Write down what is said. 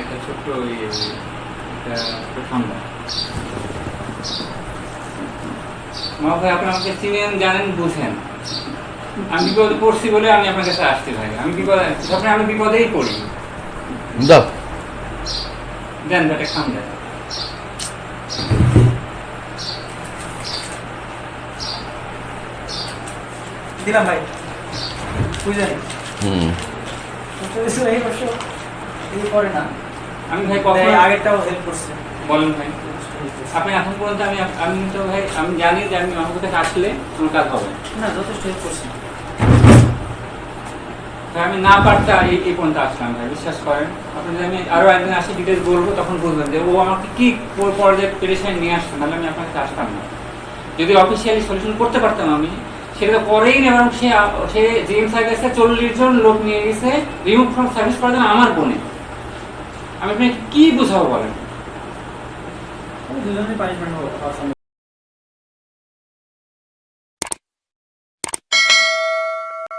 একটা ছোট্ট একটা ঠান্ডা মা ভাই আপনি আমাকে চিনেন জানেন বুঝেন। আমি বিপদে পড়ছি বলে আমি আপনার কাছে আসতে ভাই আমি বিপদে যখন আমি বিপদেই পড়ি। দাও দেন ভাই খান দেন দিলাম ভাই। বুঝলেন? হুম। এই করে না। আমি ভাই কখন কখন আগেরটাও হেল্প করছে। বলেন ভাই। আপনি এখন পর্যন্ত আমি আমি তো ভাই আমি জানি যে আমি আমার কাছে আসলে আমার কাজ হবে না। যথেষ্ট হেল্প করছে। আমি না পারতে এই এই পর্যন্ত আসলাম ভাই বিশ্বাস করেন। আপনি আমি আরও একদিন আসি ডিটেলস বলব তখন বুঝবেন যে ও আমাকে কি প- পর্যায়ে পেরেশানি নিয়ে নাহলে আমি আপনার কাছে আসতাম না। যদি অফিসিয়ালি সলিউশন করতে পারতাম আমি সেটা করেই না এবং সে আ- সে জিএম সাহেব চল্লিশ জন লোক নিয়ে গেছে রিমুভ ফ্রম সার্ভিস করার জন্য আমার বোনে আমি আপনাকে কি বুঝাবো বলেন? দুজনে পানিশমেন্ট